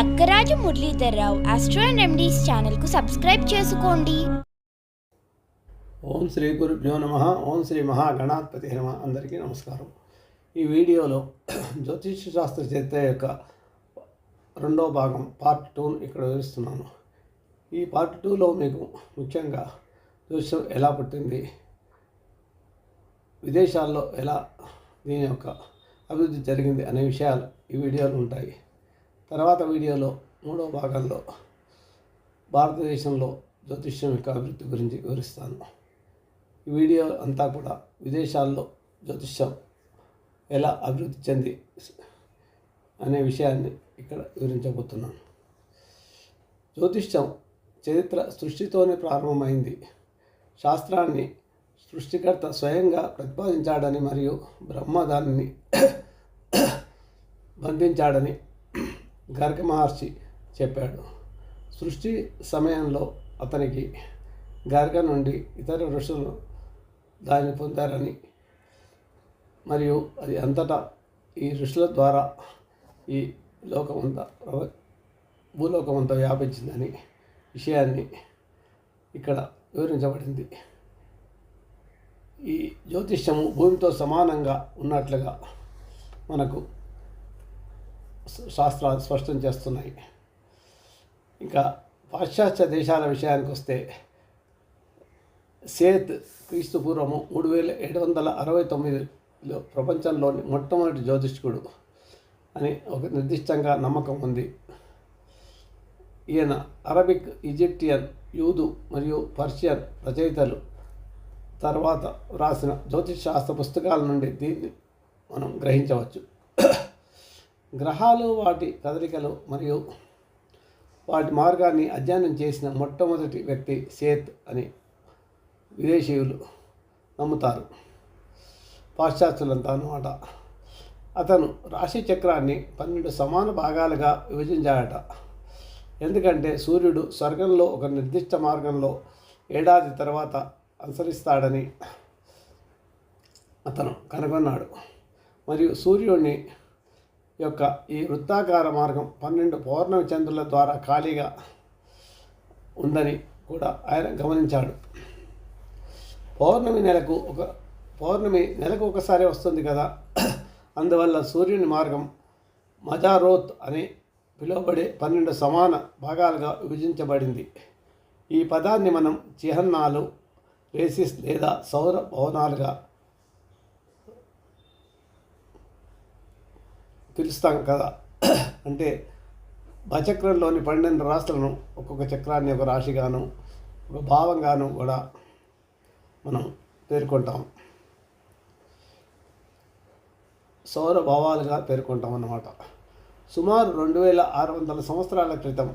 Lakkaraju Muralidharrao astro and ఛానల్కు subscribe చేసుకోండి. ఓం శ్రీ గురుభ్యో నమ ఓం శ్రీ మహాగణాధిపతి నమ. అందరికీ నమస్కారం. ఈ వీడియోలో జ్యోతిష్య శాస్త్ర చరిత్ర యొక్క రెండో భాగం పార్ట్ టూను ఇక్కడ వివరిస్తున్నాను. ఈ పార్ట్ టూలో మీకు ముఖ్యంగా జ్యోతిషం ఎలా పుట్టింది విదేశాల్లో ఎలా దీని యొక్క అభివృద్ధి జరిగింది అనే విషయాలు ఈ వీడియోలు ఉంటాయి. తర్వాత వీడియోలో మూడో భాగంలో భారతదేశంలో జ్యోతిష్యం యొక్క అభివృద్ధి గురించి వివరిస్తాను. ఈ వీడియో అంతా కూడా విదేశాల్లో జ్యోతిష్యం ఎలా అభివృద్ధి చెంది అనే విషయాన్ని ఇక్కడ వివరించబోతున్నాను. జ్యోతిష్యం చరిత్ర సృష్టితోనే ప్రారంభమైంది. శాస్త్రాన్ని సృష్టికర్త స్వయంగా ప్రతిపాదించాడని మరియు బ్రహ్మ దానిని బంధించాడని గర్గ మహర్షి చెప్పాడు. సృష్టి సమయంలో అతనికి గర్గ నుండి ఇతర ఋషులు దాన్ని పొందారని మరియు అది అంతటా ఈ ఋషుల ద్వారా ఈ లోకమంతా భూలోకమంతా వ్యాపించిందని విషయాన్ని ఇక్కడ వివరించబడింది. ఈ జ్యోతిష్యము భూమితో సమానంగా ఉన్నట్లుగా మనకు శాస్త్రాలు స్పష్టం చేస్తున్నాయి. ఇంకా పాశ్చాత్య దేశాల విషయానికి వస్తే సేత్ క్రీస్తు పూర్వము మూడు వేల ఏడు వందల అరవై తొమ్మిదిలో ప్రపంచంలోని మొట్టమొదటి జ్యోతిష్కుడు అని ఒక నిర్దిష్టంగా నమ్మకం ఉంది. ఈయన అరబిక్ ఈజిప్టియన్ యూదు మరియు పర్షియన్ రచయితలు తర్వాత రాసిన జ్యోతిష్ శాస్త్ర పుస్తకాల నుండి దీన్ని మనం గ్రహించవచ్చు. గ్రహాలు వాటి కదలికలు మరియు వాటి మార్గాన్ని అధ్యయనం చేసిన మొట్టమొదటి వ్యక్తి సేత్ అని విదేశీయులు నమ్ముతారు. పాశ్చాత్యులంతా అనమాట అతను రాశి చక్రాన్ని పన్నెండు సమాన భాగాలుగా విభజించాడట. ఎందుకంటే సూర్యుడు స్వర్గంలో ఒక నిర్దిష్ట మార్గంలో ఏడాది తర్వాత అనుసరిస్తాడని అతను కనుగొన్నాడు. మరియు సూర్యుడిని యొక్క ఈ వృత్తాకార మార్గం పన్నెండు పౌర్ణమి చంద్రుల ద్వారా ఖాళీగా ఉందని కూడా ఆయన గమనించాడు. పౌర్ణమి నెలకు ఒక పౌర్ణమి నెలకు ఒకసారి వస్తుంది కదా. అందువల్ల సూర్యుని మార్గం మజారోత్ అని పిలువబడే పన్నెండు సమాన భాగాలుగా విభజించబడింది. ఈ పదాన్ని మనం చిహ్నాలు రేసిస్ లేదా సౌర భవనాలుగా పిలుస్తాం కదా. అంటే భచక్రంలోని పన్నెండు రాష్ట్రాలను ఒక్కొక్క చక్రాన్ని ఒక రాశిగాను ఒక భావంగాను కూడా మనం పేర్కొంటాం. సౌర భావాలుగా పేర్కొంటాం అన్నమాట. సుమారు రెండు వేల ఆరు వందల సంవత్సరాల క్రితం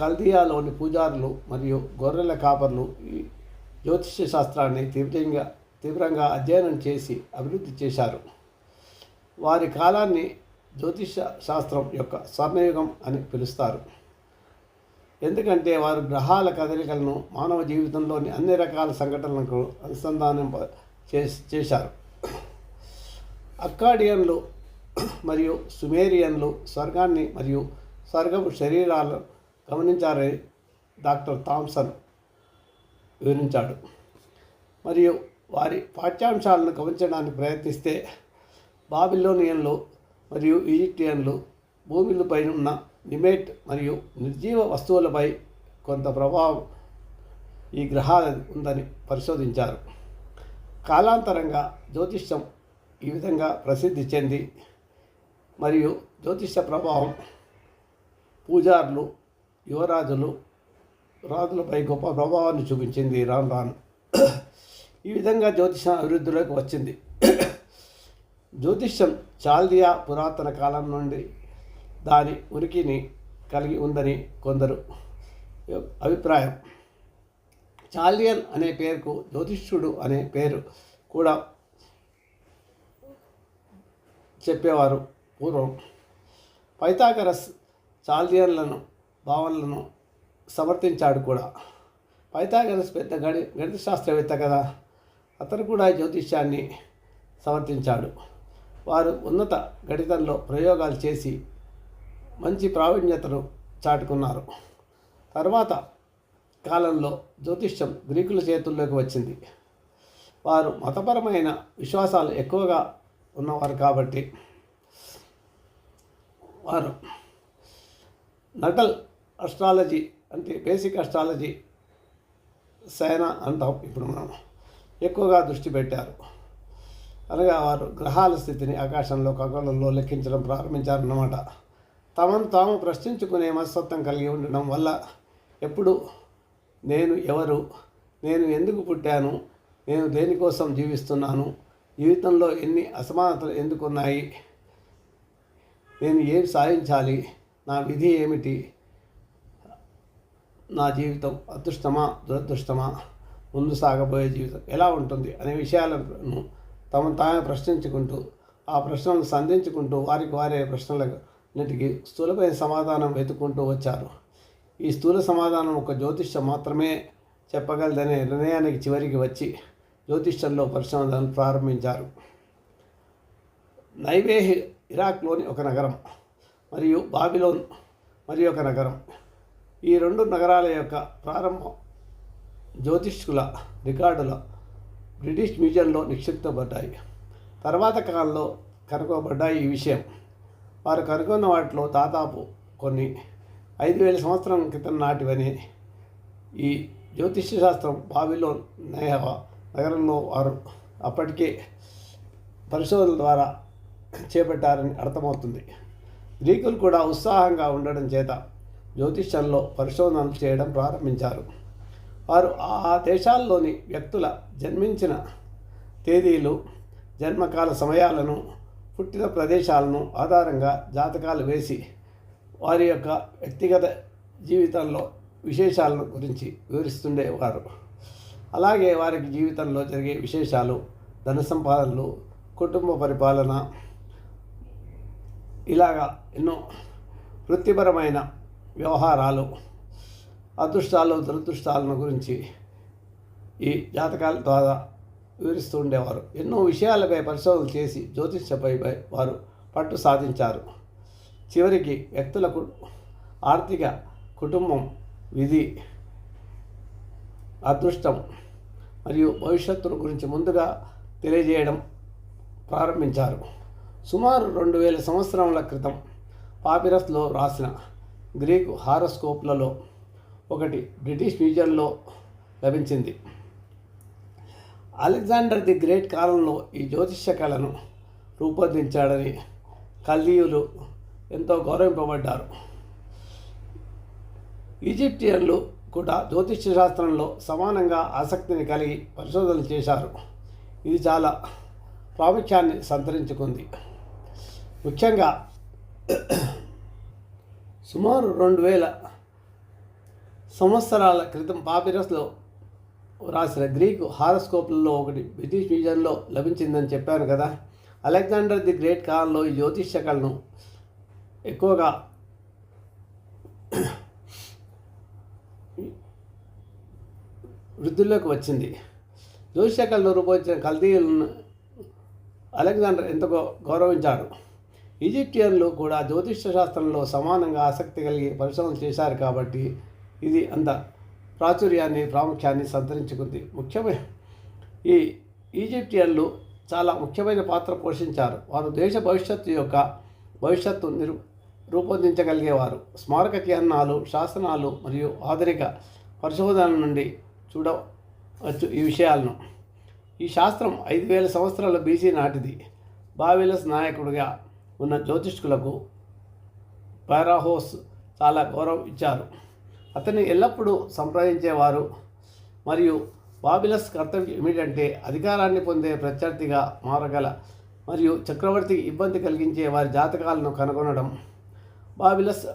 కల్దియాలోని పూజారులు మరియు గొర్రెల కాపర్లు ఈ జ్యోతిష్య శాస్త్రాన్ని తీవ్రంగా తీవ్రంగా అధ్యయనం చేసి అభివృద్ధి చేశారు. వారి కాలాన్ని జ్యోతిష శాస్త్రం యొక్క స్వర్ణయుగం అని పిలుస్తారు. ఎందుకంటే వారు గ్రహాల కదలికలను మానవ జీవితంలోని అన్ని రకాల సంఘటనలకు అనుసంధానం చేశారు. అక్కాడియన్లు మరియు సుమేరియన్లు స్వర్గాన్ని మరియు స్వర్గపు శరీరాలను గమనించారని డాక్టర్ థామ్సన్ వివరించాడు. మరియు వారి పాఠ్యాంశాలను గమనించడానికి ప్రయత్నిస్తే బాబిలోనియన్లు మరియు ఈజిప్టియన్లు భూమిపై ఉన్న నిమేట్ మరియు నిర్జీవ వస్తువులపై కొంత ప్రభావం ఈ గ్రహాల ఉందని పరిశోధించారు. కాలాంతరంగా జ్యోతిష్యం ఈ విధంగా ప్రసిద్ధి చెంది మరియు జ్యోతిష్య ప్రభావం పూజారులు యువరాజులు రాజులపై గొప్ప ప్రభావాన్ని చూపించింది రాను రాను. ఈ విధంగా జ్యోతిషం అభివృద్ధిలోకి వచ్చింది. జ్యోతిష్యం చాల్దియా పురాతన కాలం నుండి దాని ఉనికిని కలిగి ఉందని కొందరు అభిప్రాయం. చాలియన్ అనే పేరుకు జ్యోతిష్యుడు అనే పేరు కూడా చెప్పేవారు పూర్వం. పైథాగరస్ చాల్దియన్లను భావనలను సమర్థించాడు కూడా. పైథాగరస్ పెద్ద గణి గణిత శాస్త్రవేత్త కదా అతను కూడా జ్యోతిష్యాన్ని సమర్థించాడు. వారు ఉన్నత గణితంలో ప్రయోగాలు చేసి మంచి ప్రావీణ్యతను చాటుకున్నారు. తర్వాత కాలంలో జ్యోతిష్యం గ్రీకుల చేతుల్లోకి వచ్చింది. వారు మతపరమైన విశ్వాసాలు ఎక్కువగా ఉన్నవారు కాబట్టి వారు నటల్ అస్ట్రాలజీ అంటే బేసిక్ అస్ట్రాలజీ సైనా అంటాం ఇప్పుడు మనం ఎక్కువగా దృష్టి పెట్టారు. అనగా వారు గ్రహాల స్థితిని ఆకాశంలో ఖగోళంలో లెక్కించడం ప్రారంభించారన్నమాట. తమను తాము ప్రశ్నించుకునే మనస్తత్వం కలిగి ఉండడం వల్ల ఎప్పుడు నేను ఎవరు నేను ఎందుకు పుట్టాను నేను దేనికోసం జీవిస్తున్నాను జీవితంలో ఎన్ని అసమానతలు ఎందుకున్నాయి నేను ఏం సాధించాలి నా విధి ఏమిటి నా జీవితం అదృష్టమా దురదృష్టమా ముందు సాగబోయే జీవితం ఎలా ఉంటుంది అనే విషయాలను తమను తామే ప్రశ్నించుకుంటూ ఆ ప్రశ్నలను సంధించుకుంటూ వారికి వారే ప్రశ్నలన్నిటికీ స్థూలమైన సమాధానం వెతుక్కుంటూ వచ్చారు. ఈ స్థూల సమాధానం ఒక జ్యోతిష్యం మాత్రమే చెప్పగలదనే నిర్ణయానికి చివరికి వచ్చి జ్యోతిష్యంలో పరిశోధనలు ప్రారంభించారు. నైవేహ్ ఇరాక్లోని ఒక నగరం మరియు బాబిలోన్ మరి ఒక నగరం. ఈ రెండు నగరాల యొక్క ప్రారంభం జ్యోతిష్కుల రికార్డుల బ్రిటిష్ మ్యూజియంలో నిక్షిప్తపడ్డాయి తర్వాత కాలంలో కనుగొనబడ్డాయి ఈ విషయం. వారు కనుగొన్న వాటిలో దాదాపు కొన్ని ఐదు వేల సంవత్సరం క్రితం నాటివని ఈ జ్యోతిష్య శాస్త్రం బావిలో నేహ నగరంలో వారు అప్పటికే పరిశోధనల ద్వారా చేపట్టారని అర్థమవుతుంది. గ్రీకులు కూడా ఉత్సాహంగా ఉండడం చేత జ్యోతిష్యంలో పరిశోధనలు చేయడం ప్రారంభించారు. వారు ఆ దేశాల్లోని వ్యక్తుల జన్మించిన తేదీలు జన్మకాల సమయాలను పుట్టిన ప్రదేశాలను ఆధారంగా జాతకాలు వేసి వారి యొక్క వ్యక్తిగత జీవితంలో విశేషాలను గురించి వివరిస్తుండేవారు. అలాగే వారికి జీవితంలో జరిగే విశేషాలు ధన సంపాదనలు కుటుంబ పరిపాలన ఇలాగా ఎన్నో వృత్తిపరమైన వ్యవహారాలు అదృష్టాలు దురదృష్టాలను గురించి ఈ జాతకాల ద్వారా వివరిస్తూ ఉండేవారు. ఎన్నో విషయాలపై పరిశోధన చేసి జ్యోతిష్యపై వారు పట్టు సాధించారు. చివరికి వ్యక్తులకు ఆర్థిక కుటుంబం విధి అదృష్టం మరియు భవిష్యత్తును గురించి ముందుగా తెలియజేయడం ప్రారంభించారు. సుమారు రెండు వేల సంవత్సరముల క్రితం పాపిరస్లో రాసిన గ్రీకు హారోస్కోప్లలో ఒకటి బ్రిటిష్ మ్యూజియంలో లభించింది. అలెగ్జాండర్ ది గ్రేట్ కాలంలో ఈ జ్యోతిష్య కళను రూపొందించాడని కల్దీయులు ఎంతో గౌరవింపబడ్డారు. ఈజిప్టియన్లు కూడా జ్యోతిష్య శాస్త్రంలో సమానంగా ఆసక్తిని కలిగి పరిశోధనలు చేశారు. ఇది చాలా ప్రాముఖ్యాన్ని సంతరించుకుంది. ముఖ్యంగా సుమారు రెండు వేల సంవత్సరాల క్రితం పాపిరస్లో రాసిన గ్రీకు హారోస్కోప్లలో ఒకటి బ్రిటిష్ మ్యూజియంలో లభించిందని చెప్పాను కదా. అలెగ్జాండర్ ది గ్రేట్ కాలంలో ఈ జ్యోతిష్య కళను ఎక్కువగా వృద్ధిలోకి వచ్చింది. జ్యోతిష్య కళను రూపొందించిన కల్దీయులను అలెగ్జాండర్ ఎంతగా గౌరవించాడు ఈజిప్టియన్లు కూడా జ్యోతిష్య శాస్త్రంలో సమానంగా ఆసక్తి కలిగి పరిశోధన చేశారు కాబట్టి ఇది అంత ప్రాచుర్యాన్ని ప్రాముఖ్యాన్ని సంతరించుకుంది. ముఖ్యమైన ఈ ఈజిప్టియన్లు చాలా ముఖ్యమైన పాత్ర పోషించారు. వారు దేశ భవిష్యత్తు యొక్క భవిష్యత్తు నిరు రూపొందించగలిగేవారు. స్మారక చిహ్నాలు శాసనాలు మరియు ఆధునిక పరిశోధనల నుండి చూడవచ్చు ఈ విషయాలను. ఈ శాస్త్రం ఐదు వేల సంవత్సరాల బీసీ నాటిది. బావిలస్ నాయకుడిగా ఉన్న జ్యోతిష్కులకు పారాహోస్ చాలా గౌరవం ఇచ్చారు. అతన్ని ఎల్లప్పుడూ సంప్రదించేవారు. మరియు బాబిలస్ కర్తవ్యం ఏమిటంటే అధికారాన్ని పొందే ప్రత్యర్థిగా మారగల మరియు చక్రవర్తికి ఇబ్బంది కలిగించే వారి జాతకాలను కనుగొనడం. బాబిలస్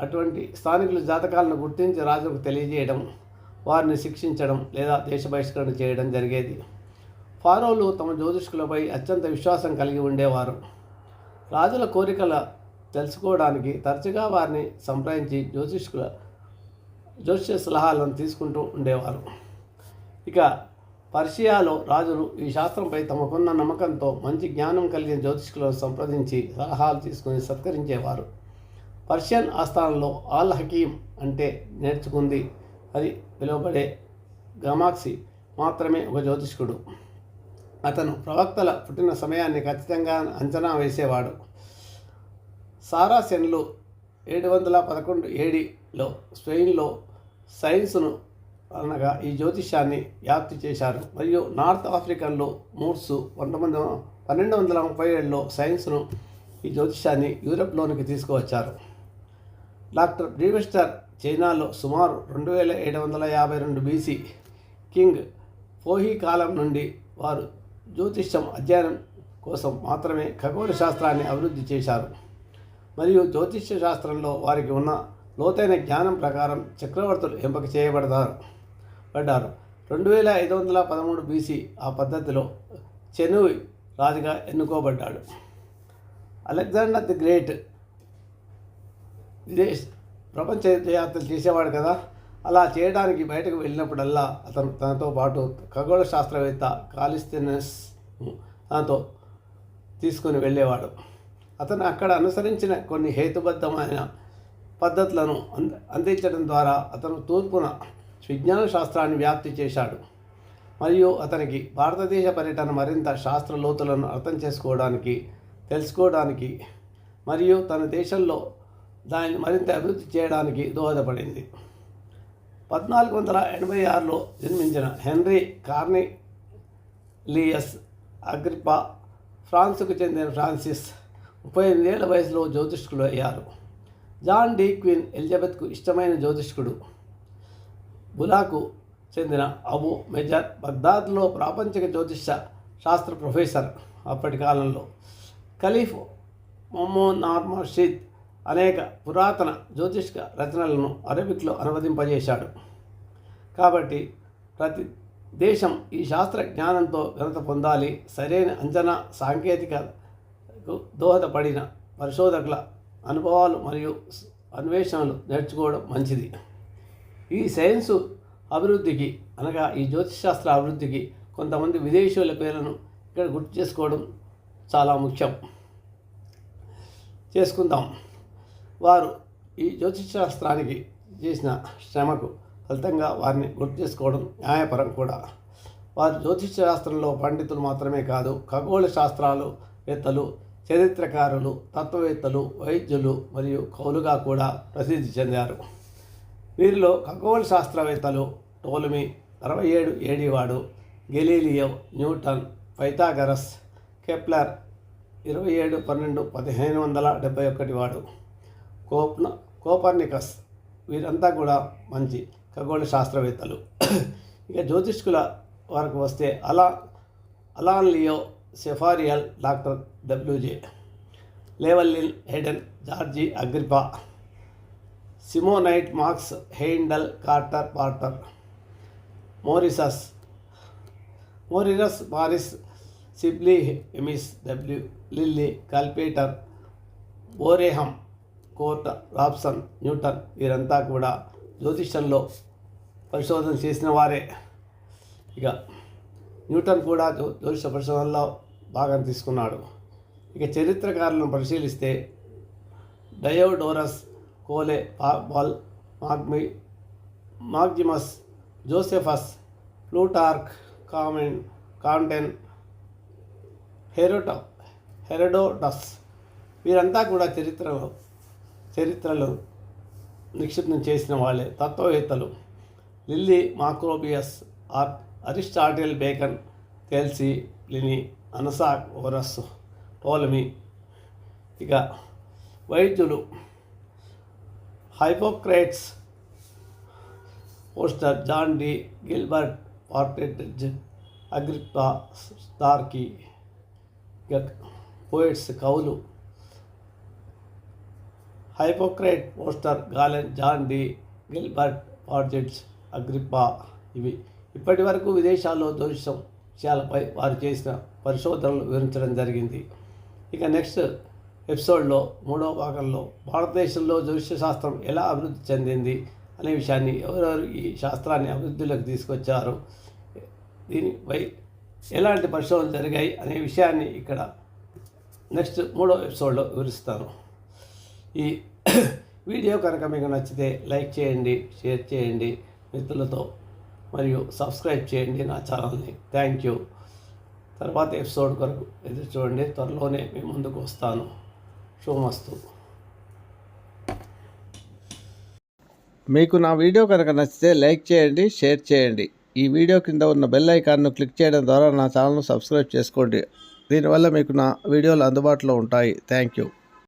అటువంటి స్థానికుల జాతకాలను గుర్తించి రాజుకు తెలియజేయడం వారిని శిక్షించడం లేదా దేశ బహిష్కరణ చేయడం జరిగేది. ఫారోలు తమ జ్యోతిష్కులపై అత్యంత విశ్వాసం కలిగి ఉండేవారు. రాజుల కోరికల తెలుసుకోవడానికి తరచుగా వారిని సంప్రదించి జ్యోతిష్కుల జ్యోతిష్య సలహాలను తీసుకుంటూ ఉండేవారు. ఇక పర్షియాలో రాజులు ఈ శాస్త్రంపై తమకున్న నమ్మకంతో మంచి జ్ఞానం కలిగిన జ్యోతిష్కులను సంప్రదించి సలహాలు తీసుకుని సత్కరించేవారు. పర్షియన్ ఆస్థానంలో ఆల్ హకీం అంటే నేర్చుకుంది. అది పిలువబడే గమాక్సి మాత్రమే ఒక జ్యోతిష్కుడు. అతను ప్రవక్తల పుట్టిన సమయాన్ని ఖచ్చితంగా అంచనా వేసేవాడు. సారాసెన్లు ఏడు వందల పదకొండు ఏడిలో స్పెయిన్లో సైన్స్ను అనగా ఈ జ్యోతిష్యాన్ని వ్యాప్తి చేశారు. మరియు నార్త్ ఆఫ్రికన్లో మూర్సు పంతొమ్మిది పన్నెండు వందల ముప్పై ఏడులో సైన్స్ను ఈ జ్యోతిష్యాన్ని యూరప్లోనికి తీసుకువచ్చారు. డాక్టర్ బ్రీవెస్టర్ చైనాలో సుమారు రెండు వేల ఏడు వందల యాభై రెండు బీసీ కింగ్ పోహి కాలం నుండి వారు జ్యోతిష్యం అధ్యయనం కోసం మాత్రమే ఖగోళ శాస్త్రాన్ని అభివృద్ధి చేశారు. మరియు జ్యోతిష్య శాస్త్రంలో వారికి ఉన్న లోతైన జ్ఞానం ప్రకారం చక్రవర్తులు ఎంపిక చేయబడతారు. పడ్డారు. రెండు వేల ఐదు వందల పదమూడు బీసీ ఆ పద్ధతిలో చెనుయ్ రాజుగా ఎన్నుకోబడ్డాడు. అలెగ్జాండర్ ది గ్రేట్ విదేశ్ ప్రపంచ యాత్రలు చేసేవాడు కదా. అలా చేయడానికి బయటకు వెళ్ళినప్పుడల్లా అతను తనతో పాటు ఖగోళ శాస్త్రవేత్త కాలిస్టెనస్ తనతో తీసుకుని వెళ్ళేవాడు. అతను అక్కడ అనుసరించిన కొన్ని హేతుబద్ధమైన పద్ధతులను అంద అందించడం ద్వారా అతను తూర్పున విజ్ఞాన శాస్త్రాన్ని వ్యాప్తి చేశాడు. మరియు అతనికి భారతదేశ పర్యటన మరింత శాస్త్ర లోతులను అర్థం చేసుకోవడానికి తెలుసుకోవడానికి మరియు తన దేశంలో దానిని మరింత అభివృద్ధి చేయడానికి దోహదపడింది. పద్నాలుగు వందల ఎనభై ఆరులో జన్మించిన హెన్రీ కార్ని లియస్ అగ్రిపా ఫ్రాన్స్కు చెందిన ఫ్రాన్సిస్ ముప్పై ఎనిమిదేళ్ళ వయసులో జ్యోతిష్కులు అయ్యారు. జాన్ డీ క్వీన్ ఎలిజబెత్కు ఇష్టమైన జ్యోతిష్కుడు. బులాకు చెందిన అబు మెజర్ బగ్దాద్లో ప్రాపంచిక జ్యోతిష శాస్త్ర ప్రొఫెసర్ అప్పటి కాలంలో. ఖలీఫ్ మొహమ్మద్ నార్మర్షీద్ అనేక పురాతన జ్యోతిష్క రచనలను అరబిక్లో అనువదింపజేశాడు. కాబట్టి ప్రతి దేశం ఈ శాస్త్ర జ్ఞానంతో ఘనత పొందాలి సరైన అంచనా సాంకేతికకు దోహదపడిన పరిశోధకుల అనుభవాలు మరియు అన్వేషణలు నేర్చుకోవడం మంచిది. ఈ సైన్సు అభివృద్ధికి అనగా ఈ జ్యోతిషశాస్త్ర అభివృద్ధికి కొంతమంది విదేశీయుల పేర్లను ఇక్కడ గుర్తు చేసుకోవడం చాలా ముఖ్యం. చేసుకుందాం. వారు ఈ జ్యోతిషశాస్త్రానికి చేసిన శ్రమకు ఫలితంగా వారిని గుర్తు చేసుకోవడం న్యాయపరం కూడా. వారు జ్యోతిష శాస్త్రంలో పండితులు మాత్రమే కాదు ఖగోళ శాస్త్రాలు వేత్తలు చరిత్రకారులు తత్వవేత్తలు వైద్యులు మరియు కౌలుగా కూడా ప్రసిద్ధి చెందారు. వీరిలో ఖగోళ శాస్త్రవేత్తలు టోలమీ అరవై ఏడు ఏడివాడు గెలీలియో న్యూటన్ పైథాగరస్ కెప్లర్ ఇరవై ఏడు పన్నెండు పదిహేను వందల డెబ్బై ఒకటి వాడు. కోప్న కోపర్నికస్ వీరంతా కూడా మంచి ఖగోళ శాస్త్రవేత్తలు. ఇక జ్యోతిష్కుల వరకు వస్తే అలా Alan Leo Sepharial doctor W J. Llewellyn Heydon George Agrippa Simonite Marks Heindel Carter పార్టర్ మోరిసస్ మోరిరస్ మారిస్ సిబ్లీ ఎమిస్ డబ్ల్యూ లిల్లీ కల్పీటర్ ఓరేహం కోర్ట్ రాబ్సన్ న్యూటన్ వీరంతా కూడా జ్యోతిష్యంలో పరిశోధన చేసిన వారే. ఇక న్యూటన్ కూడా జ్యోతిష పరిశోధనలో భాగం తీసుకున్నాడు. ఇక చరిత్రకారులను పరిశీలిస్తే డయోడోరస్ కోలే బాల్ మాగ్మి మాగ్జిమస్ జోసెఫస్ ప్లూటార్క్ కామెన్ కాంటెన్ హెరోటో హెరడోటస్ వీరంతా కూడా చరిత్రలో చరిత్రలో నిక్షిప్తం చేసిన వాళ్ళే తత్వవేత్తలు. లిల్లీ మాక్రోబియస్ ఆర్ అరిస్టాటిల్ బేకన్ తెల్సి లిని అనసాక్ ఓరస్ టోలమీ. ఇక వైద్యులు Hippocrates poster John Dee Gilbert Partridge Agrippa Starkey. ఇక పోయిట్స్ కవులు Hippocrates poster Galen John Dee Gilbert Partridge Agrippa ఇవి. ఇప్పటి వరకు విదేశాల్లో జ్యోతిషం విషయాలపై వారు చేసిన పరిశోధనలు వివరించడం జరిగింది. ఇక నెక్స్ట్ ఎపిసోడ్లో మూడవ భాగంలో భారతదేశంలో జ్యోతిష్య శాస్త్రం ఎలా అభివృద్ధి చెందింది అనే విషయాన్ని ఎవరెవరు ఈ శాస్త్రాన్ని అభివృద్ధిలోకి తీసుకొచ్చారు దీనిపై ఎలాంటి పరిశోధనలు జరిగాయి అనే విషయాన్ని ఇక్కడ నెక్స్ట్ మూడో ఎపిసోడ్లో వివరిస్తాను. ఈ వీడియో కనుక మీకు నచ్చితే లైక్ చేయండి షేర్ చేయండి. మిత్రులతో మరియు సబ్స్క్రైబ్ చేయండి నా ఛానల్ని. Thank you. తర్వాత ఎపిసోడ్ కొరకు ఎదురు చూడండి. త్వరలోనే మీ ముందుకు వస్తాను. శుభమస్తు. మీకు నా వీడియో కనుక నచ్చితే లైక్ చేయండి షేర్ చేయండి. ఈ వీడియో కింద ఉన్న బెల్ ఐకాన్ను క్లిక్ చేయడం ద్వారా నా ఛానల్ను సబ్స్క్రైబ్ చేసుకోండి. దీనివల్ల మీకు నా వీడియోలు అందుబాటులో ఉంటాయి. Thank you.